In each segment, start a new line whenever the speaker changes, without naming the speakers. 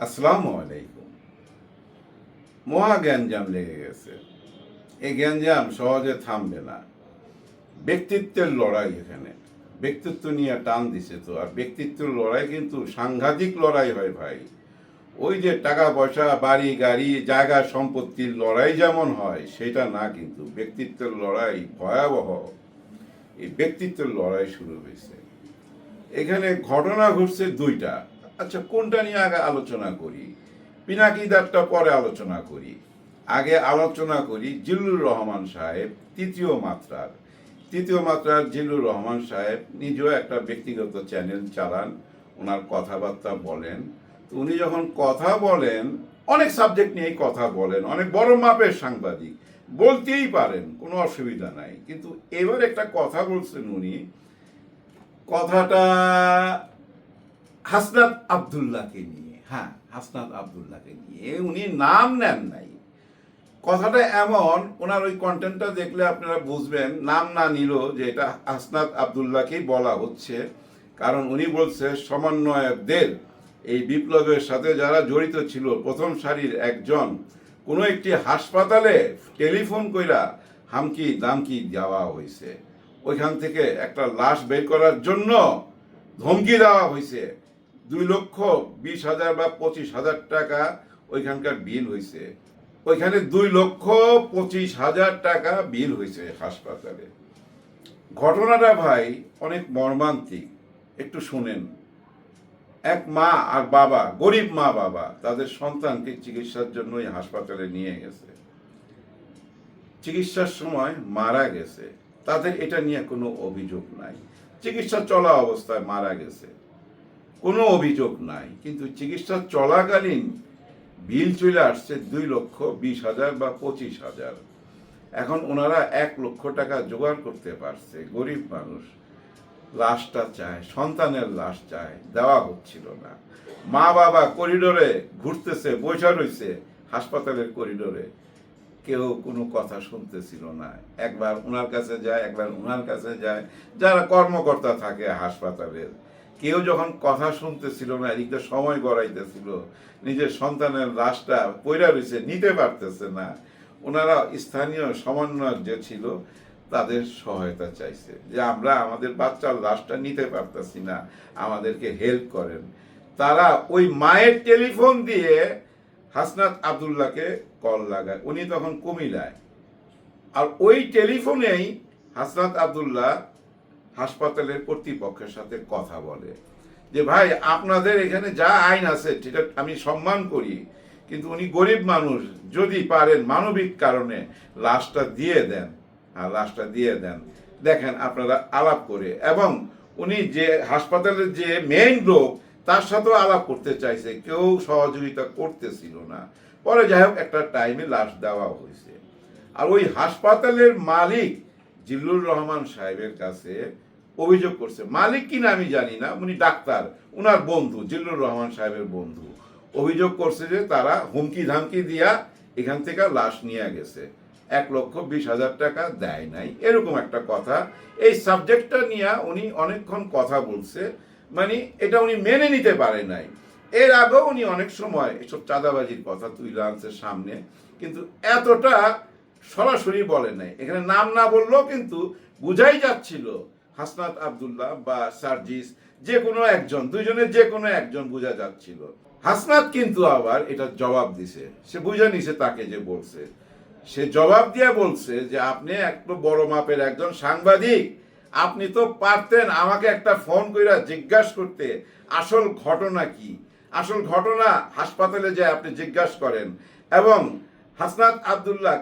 আসসালামু আলাইকুম। মহা গ্যাঞ্জাম লেগে গেছে। এই গ্যাঞ্জাম সহজে থামবে না। ব্যক্তিত্বের লড়াই এখানে। ব্যক্তিত্ব নিয়ে টান দিছে তো। আর ব্যক্তিত্বের লড়াই কিন্তু সাংঘাতিক লড়াই হয় ভাই। ওই যে টাকা পয়সা, বাড়ি, গাড়ি, জায়গা সম্পত্তির লড়াই যেমন হয়, সেটা না কিন্তু ব্যক্তিত্বের লড়াই ভয়াবহ। এই ব্যক্তিত্বের লড়াই শুরু হয়েছে। এখানে ঘটনা ঘটছে দুইটা। আচ্ছা কোনটা নিয়ে আগে আলোচনা করি? পিনাকিদারটা পরে আলোচনা করি। আগে আলোচনা করি জিল্লুর রহমান সাহেব, তৃতীয় মাত্রার। তৃতীয় মাত্রার জিল্লুর রহমান সাহেব নিজেও একটা ব্যক্তিগত চ্যানেল চালান, ওনার কথাবার্তা বলেন। তো উনি যখন কথা বলেন, অনেক সাবজেক্ট নিয়েই কথা বলেন, অনেক বড় মাপের সাংবাদিক, বলতেই পারেন, কোনো অসুবিধা নাই। কিন্তু এবার একটা কথা বলছেন উনি, কথাটা হাসনাত আবদুল্লাহকে নিয়ে হ্যাঁ হাসনাত আবদুল্লাহকে নিয়ে উনি নাম নেন নাই। কথাটা এমন, ওনার ওই কন্টেন্টটা দেখলে আপনারা বুঝবেন, নাম না নিল যে এটা হাসনাত আবদুল্লাহকেই বলা হচ্ছে। কারণ উনি বলছে, সমন্বয়কদের এই বিপ্লবের সাথে যারা জড়িত ছিল, প্রথম সারির একজন, কোনো একটি হাসপাতালে টেলিফোন কইরা হামকি দামকি দেওয়া হয়েছে ওইখান থেকে একটা লাশ বের করার জন্য ধমকি দেওয়া হয়েছে দুই লক্ষ বিশ হাজার বা পঁচিশ হাজার টাকা ওইখানকার বিল হয়েছে ওইখানে দুই লক্ষ পঁচিশ হাজার টাকা বিল হয়েছে হাসপাতালে। ঘটনাটা ভাই অনেক মর্মান্তিক। একটু শুনেন। এক মা আর বাবা, গরিব মা বাবা, তাদের সন্তানকে চিকিৎসার জন্য এই হাসপাতালে নিয়ে গেছে। চিকিৎসার সময় মারা গেছে। তাদের এটা নিয়ে কোনো অভিযোগ নাই। চিকিৎসা চলা অবস্থায় মারা গেছে। কোনো অভিযোগ নাই, কিন্তু চিকিৎসা চলাকালীন বিল চলে আসছে দুই লক্ষ বিশ হাজার বা পঁচিশ হাজার। এখন ওনারা এক লক্ষ টাকা জোগাড় করতে পারছে, গরিব মানুষ। লাশটা চায়, সন্তানের লাশ চায়, দেওয়া হচ্ছিল না। মা বাবা করিডোরে ঘুরতেছে বৈশা রয়েছে হাসপাতালের করিডোরে। কেউ কোনো কথা শুনতেছিল না। একবার ওনার কাছে যায়, একবার ওনার কাছে যায়। যারা কর্মকর্তা থাকে হাসপাতালের কেউ যখন কথা শুনতেছিল না এদিকটা সময় গড়াইতেছিল, নিজের সন্তানের লাশটা পইরা রয়েছে, নিতে পারতেছে না, ওনারা স্থানীয় সমন্বয়ক যে ছিল, তাদের সহায়তা চাইছে যে আমরা আমাদের বাচ্চার লাশটা নিতে পারতেছি না, আমাদেরকে হেল্প করেন। তারা ওই মায়ের টেলিফোন দিয়ে হাসনাত আবদুল্লাহকে কল লাগায়। উনি তখন কুমিলায় আর ওই টেলিফোনেই হাসনাত আবদুল্লাহ হাসপাতালের কর্তৃপক্ষের সাথে কথা বলে যে, ভাই, আপনাদের এখানে যা আইন আছে সেটা আমি সম্মান করি, কিন্তু উনি গরিব মানুষ, যদি পারেন মানবিক কারণে লাশটা দিয়ে দেন। আর লাশটা দিয়ে দেন। দেখেন, আপনারা আলাপ করে, এবং উনি যে হাসপাতালের যে মেইন লোক, তার সাথেও আলাপ করতে চাইছে, কেউ সহযোগিতা করতেছিল না। পরে যাই হোক, একটা টাইমে লাশ দেওয়া হয়েছে। আর ওই হাসপাতালের মালিক জিল্লুর রহমান সাহেবের কাছে অভিযোগ করছে। মালিক কিনা আমি জানি না, উনি ডাক্তার। উনার বন্ধু, জিল্লুর রহমান সাহেবের বন্ধু। অভিযোগ করছে যে তারা হুমকি ধামকি দিয়া এখান থেকে লাশ নিয়ে গেছে। এক লক্ষ বিশ হাজার টাকা দেয় নাই। এরকম একটা কথা। এই সাবজেক্টটা নিয়ে উনি অনেকক্ষণ কথা বলছে। মানে এটা উনি মেনে নিতে পারে নাই। এর আগেও উনি অনেক সময় এসব চাঁদাবাজির কথা তুলে আনছে সামনে, কিন্তু এতটা সরাসরি বলে নাই। এখানে নাম না বললেও কিন্তু বুঝাই যাচ্ছিল হাসনাত আবদুল্লাহ বা সার্জিস, যে কোনো একজন, দুইজনের যে কোনো একজন বোঝা যাচ্ছিল। হাসনাত কিন্তু আবার এটা জবাব দিছে। সে বুঝে নিছে তাকে যে বলছে। সে জবাব দিয়ে বলছে যে, আপনি একটু বড় মাপের একজন সাংবাদিক। আপনি তো পারতেন আমাকে একটা ফোন কইরা জিজ্ঞাসা করতে। আসল ঘটনা কি? আসল ঘটনা হাসপাতালে যায় আপনি জিজ্ঞাসা করেন। এবং হাসনাত আবদুল্লাহ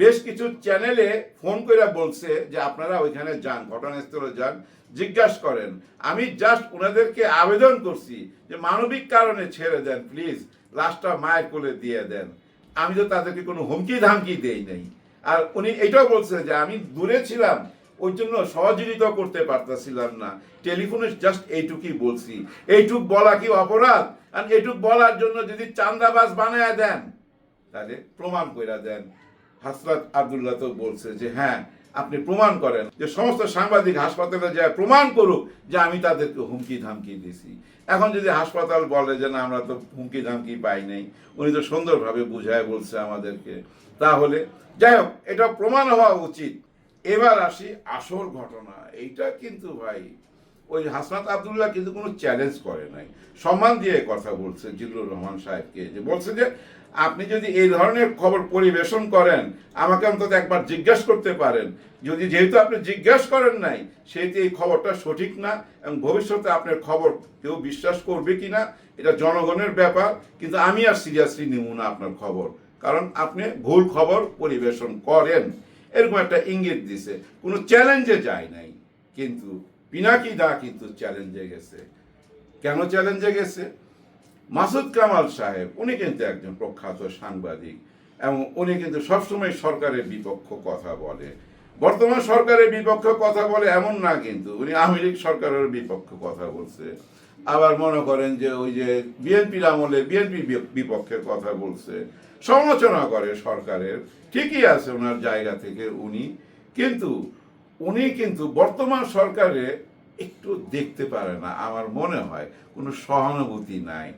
বেশ কিছু চ্যানেলে ফোন করে বলছে যে আপনারা ওইখানে যান, ঘটনাস্থলে যান, জিজ্ঞাসা করেন। আমি জাস্ট ওনাদেরকে আবেদন করছি যে মানবিক কারণে ছেড়ে দেন প্লিজ লাশটা মায়ের কোলে দিয়ে দেন। আমি তো তাদেরকে কোনো হুমকি ধামকি দেই নাই। আর উনি এটাও বলছে যে আমি দূরে ছিলাম, ওই জন্য সহযোগিতা করতে পারতেছিলাম না। টেলিফোনে জাস্ট এইটুকুই বলছি। এইটুক বলা কি অপরাধ? আর এইটুক বলার জন্য যদি চান্দাবাজ বানায় দেন, তাহলে প্রমাণ কইরা দেন। হাসরাত আবদুল্লাহ তো বলছে যে হ্যাঁ আপনি প্রমাণ করেন যে সমস্ত সাংবাদিক হাসপাতালে যায় প্রমাণ করুক যে আমি তাদেরকে হুমকি ধামকি দিছি এখন যদি হাসপাতাল বলে যে, না, আমরা তো হুমকি ধামকি পাই নাই। উনি তো সুন্দরভাবে বুঝায় বলছে আমাদেরকে। তাহলে, যাই হোক, এটা প্রমাণ হওয়া উচিত। এবার আসি আসল ঘটনা। এইটা কিন্তু ভাই, ওই হাসনাত আবদুল্লাহ কিন্তু কোনো চ্যালেঞ্জ করে নাই। সম্মান দিয়ে কথা বলছে জিল্লুর রহমান সাহেবকে যে, বলছে যে আপনি যদি এই ধরনের খবর পরিবেশন করেন, আমাকে অন্তত একবার জিজ্ঞেস করতে পারেন। যদি যেহেতু আপনি জিজ্ঞাসা করেন নাই, সেহেতু এই খবরটা সঠিক না এবং ভবিষ্যতে আপনার খবর কেউ বিশ্বাস করবে কি না এটা জনগণের ব্যাপার, কিন্তু আমি আর সিরিয়াসলি নিব না আপনার খবর। কারণ আপনি ভুল খবর পরিবেশন করেন। এরকম একটা ইঙ্গিত দিছে। কোনো চ্যালেঞ্জে যায় নাই। কিন্তু পিনাকি দা কিন্তু চ্যালেঞ্জে গেছে। কেন চ্যালেঞ্জে গেছে? মাসুদ কামাল সাহেব, উনি কিন্তু একজন প্রখ্যাত সাংবাদিক এবং উনি কিন্তু সবসময় সরকারের বিপক্ষ কথা বলে। বর্তমান সরকারের বিপক্ষে কথা বলে এমন না কিন্তু, উনি আমেরিক সরকারের বিপক্ষ কথা বলছে। আবার মনে করেন যে ওই যে বিএনপির আমলে বিএনপি বিপক্ষের কথা বলছে। সমালোচনা করে সরকারের, ঠিকই আছে ওনার জায়গা থেকে উনি, কিন্তু উনি কিন্তু বর্তমান সরকারে একটু দেখতে পারে না, আমার মনে হয়। কোনো সহানুভূতি নাই।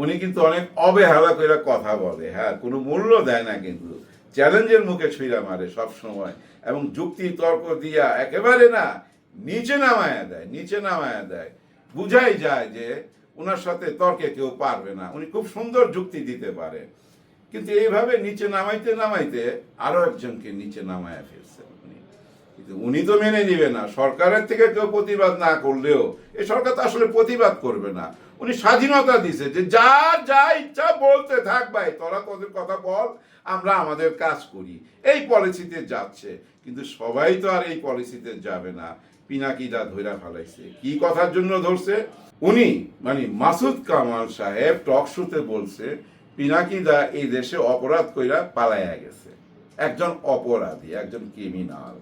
উনি কিন্তু অনেক অবহেলা করে কথা বলে হ্যাঁ কোনো মূল্য দেয় না কিন্তু। চ্যালেঞ্জের মুখে ছুঁড়া মারে সব সময় এবং যুক্তি, তর্ক দিয়া একেবারে না, নিচে নামায়া দেয়, নিচে নামায়া দেয়। বুঝাই যায় যে ওনার সাথে তর্কে কেউ পারবে না, উনি খুব সুন্দর যুক্তি দিতে পারে। কিন্তু এইভাবে নিচে নামাইতে নামাইতে আরও একজনকে নিচে নামায়া ফেলছেন কিন্তু উনি তো মেনে নিবে না। সরকারের থেকে কেউ প্রতিবাদ না করলেও এ সরকার তো আসলে প্রতিবাদ করবে না। উনি স্বাধীনতা দিছে যে যা যা ইচ্ছা বলতে থাক ভাই, তোরা তোদের কথা বল, আমরা আমাদের কাজ করি। এই পলিসিতে যাচ্ছে। কিন্তু সবাই তো আর এই পলিসিতে যাবে না। পিনাকিদা ধইরা ফেলাইছে। কি কথার জন্য ধরছে? উনি মানে মাসুদ কামাল সাহেব টক শোতে বলছে, পিনাকিদা এই দেশে অপরাধ কইরা পালাইয়া গেছে। একজন অপরাধী, একজন ক্রিমিনাল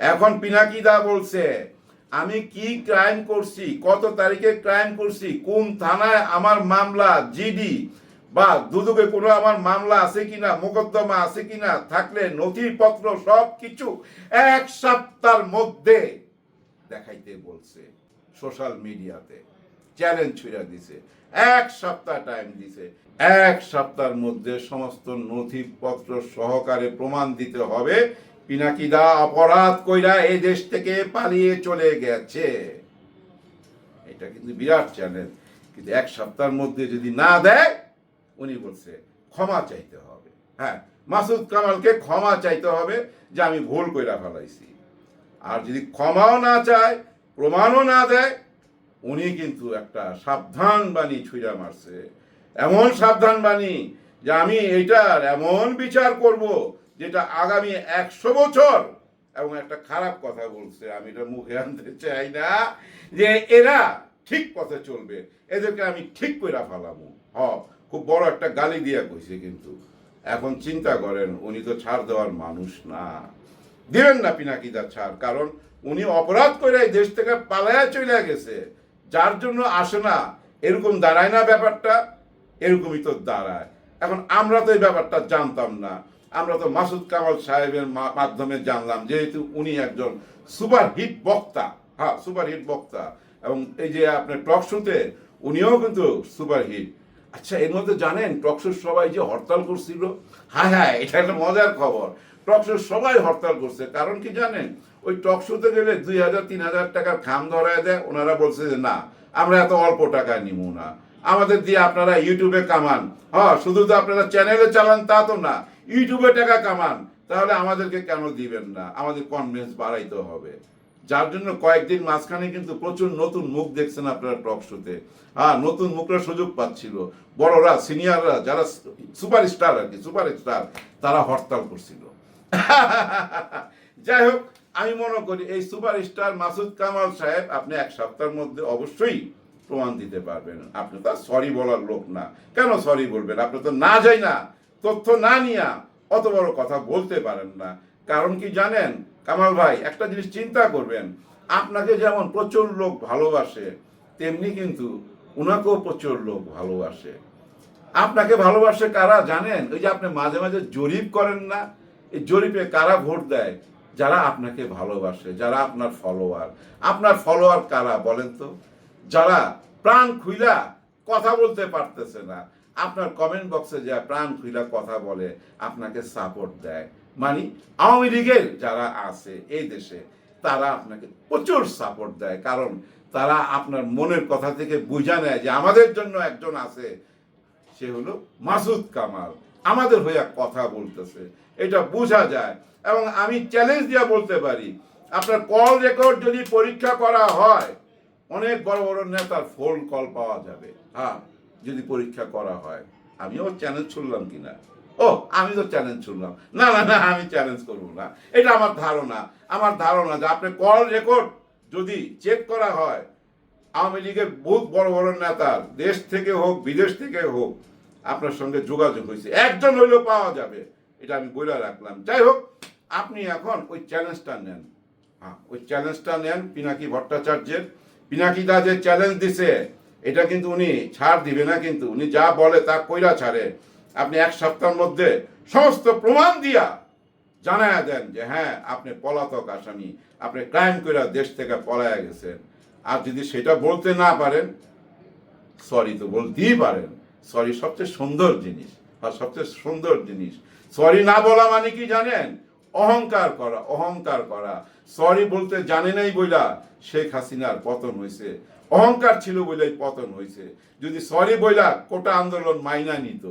এখন পিনাকিদা বলছে, আমি কি ক্রাইম করছি, কত তারিখে ক্রাইম করছি, কোন থানায় আমার মামলা জিডি বা দুদকে কোনো আমার মামলা আছে কিনা, মোকদ্দমা আছে কিনা, থাকলে নথিপত্র সব কিছু এক সপ্তাহের মধ্যে দেখাইতে বলছে সোশ্যাল মিডিয়াতে চ্যালেঞ্জ ছুঁড়া দিছে। এক সপ্তাহ টাইম দিছে। এক সপ্তাহের মধ্যে সমস্ত নথিপত্র সহকারে প্রমাণ দিতে হবে। পিনাকিদা অপরাধ কইরা এই দেশ থেকে পালিয়ে চলে গেছে। এটা কিন্তু বিরাট চ্যালেঞ্জ। কিন্তু এক সপ্তাহের মধ্যে যদি না দেয়, উনি বলছে, ক্ষমা চাইতে হবে। হ্যাঁ মাসুদ কামালকে ক্ষমা চাইতে হবে যে আমি ভুল কইরা ফেলাইছি। আর যদি ক্ষমাও না চায়, প্রমাণও না দেয়, উনি কিন্তু একটা সাবধান বাণী ছুঁড়া মারছে। এমন সাবধান বাণী যে আমি এইটার এমন বিচার করব যেটা আগামী একশো বছর, এবং একটা খারাপ কথা বলছে, আমি এটা মুখে আনতে চাই না, যে এরা ঠিক পথে চলবে। এদেরকে আমি ঠিক করে ফেলাবো হ, খুব বড় একটা গালি দিয়া কইছে কিন্তু। এখন চিন্তা করেন, উনি তো ছাড় দেওয়ার মানুষ না। দিবেন না পিনাকিদা ছাড়, কারণ উনি অপরাধ করে দেশ থেকে পালায়া চলে গেছে। যার জন্য আসে না, এরকম দাঁড়ায় না ব্যাপারটা, এরকমই তো দাঁড়ায়। এখন আমরা তো এই ব্যাপারটা জানতাম না। আমরা তো মাসুদ কামাল সাহেবের মাধ্যমে জানলাম যেহেতু উনি একজন সুপার হিট বক্তা। হ্যাঁ সুপার হিট বক্তা। এবং এই যে আপনার টক শোতে উনিও কিন্তু সুপার হিট। আচ্ছা এর মধ্যে জানেন টকশোর সবাই যে হরতাল করছিল? হ্যাঁ হ্যাঁ এটা একটা মজার খবর। টকশোর সবাই হরতাল করছে। কারণ কি জানেন, ওই টকশোতে গেলে দুই হাজার, তিন হাজার টাকার খাম ধরায় দেয়। ওনারা বলছে যে, না, আমরা এত অল্প টাকা নিব না। আমাদের দিয়ে আপনারা ইউটিউবে কামান। হ্যাঁ শুধু তো আপনারা চ্যানেলে চালান তা তো না ইউটিউবে টাকা কামান। তাহলে আমাদেরকে কেন দিবেন না? আমাদের কনভিন্স বাড়াইতে হবে। যার জন্য কয়েকদিন মাঝখানে কিন্তু প্রচুর নতুন মুখ দেখছেন আপনারা টক শোতে হ্যাঁ নতুন মুখরা সুযোগ পাচ্ছিল। বড়রা সিনিয়ররা যারা সুপার স্টার আর কি সুপার স্টার তারা হরতাল করছিল। যাই হোক, আমি মনে করি এই সুপার স্টার মাসুদ কামাল সাহেব, আপনি এক সপ্তাহের মধ্যে অবশ্যই প্রমাণ দিতে পারবেন। আপনি তো সরি বলার লোক না। কেন সরি বলবেন? আপনি তো না যাই না, তথ্য না নিয়া অত বড় কথা বলতে পারেন না। কারণ কি জানেন, কামাল ভাই, একটা জিনিস চিন্তা করবেন। আপনাকে যেমন প্রচুর লোক ভালোবাসে, তেমনি কিন্তু উনাকেও প্রচুর লোক ভালোবাসে। আপনাকে ভালোবাসে কারা জানেন? ওই যে আপনি মাঝে মাঝে জরিপ করেন না? এই জরিপে কারা ভোট দেয়? যারা আপনাকে ভালোবাসে, যারা আপনার ফলোয়ার আপনার ফলোয়ার কারা বলেন তো? যারা প্রাণ খুইলা কথা বলতে পারতেছে না, আপনার কমেন্ট বক্সে যা প্রাণ খুইলা কথা বলে, আপনাকে সাপোর্ট দেয়। মানে আওয়ামী লীগের যারা আছে এই দেশে, তারা আপনাকে প্রচুর সাপোর্ট দেয়। কারণ তারা আপনার মনের কথা থেকে বুঝা নেয় যে আমাদের জন্য একজন আছে, সে হলো মাসুদ কামাল। আমাদের হইয়া কথা বলতেছে। এটা বোঝা যায়। এবং আমি চ্যালেঞ্জ দিয়ে বলতে পারি, আপনার কল রেকর্ড যদি পরীক্ষা করা হয় অনেক বড় বড় নেতার ফোন কল পাওয়া যাবে। হ্যাঁ যদি পরীক্ষা করা হয়। আমি আমিও চ্যালেঞ্জ শুনলাম কিনা? ও, আমি তো চ্যালেঞ্জ শুনলাম। না না না, আমি চ্যালেঞ্জ করব না। এটা আমার ধারণা। আমার ধারণা যে আপনি কল রেকর্ড যদি চেক করা হয়, আওয়ামী লীগের বহুত বড় বড় নেতার দেশ থেকে হোক, বিদেশ থেকে হোক, আপনার সঙ্গে যোগাযোগ হয়েছে। একজন হইলেও পাওয়া যাবে। এটা আমি বলে রাখলাম। যাই হোক, আপনি এখন ওই চ্যালেঞ্জটা নেন। হ্যাঁ ওই চ্যালেঞ্জটা নেন, পিনাকি ভট্টাচার্যের। পিনাকি দা যে চ্যালেঞ্জ দিছে, এটা কিন্তু উনি ছাড় দিবে না কিন্তু। উনি যা বলে তা কইরা ছাড়ে। আপনি এক সপ্তাহের মধ্যে সমস্ত প্রমাণ দিয়া জানায়া দেন যে হ্যাঁ আপনি পলাতক আসামি, আপনি ক্রাইম করে দেশ থেকে পলায়া গেছেন। আর যদি সেটা বলতে না পারেন সরি তো বলতেই পারেন। সরি সবচেয়ে সুন্দর জিনিস। আর সবচেয়ে সুন্দর জিনিস। সরি না বলা মানে কি জানেন? অহংকার করা অহংকার করা। সরি বলতে জানে নাই বইলা, শেখ হাসিনার পতন হয়েছে অহংকার ছিল বলেই পতন হয়েছে যদি সরি বইলা, কোটা আন্দোলন মাইনা নিত।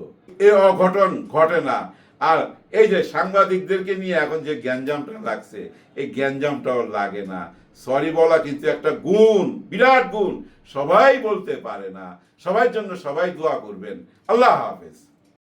এ অঘটন ঘটে না। আর এই যে সাংবাদিকদেরকে নিয়ে এখন যে গ্যাঞ্জামটা লাগছে, এই গ্যাঞ্জামটাও লাগে না। সরি বলা কিন্তু একটা গুণ, বিরাট গুণ। সবাই বলতে পারে না। সবার জন্য সবাই দোয়া করবেন। আল্লাহ হাফেজ।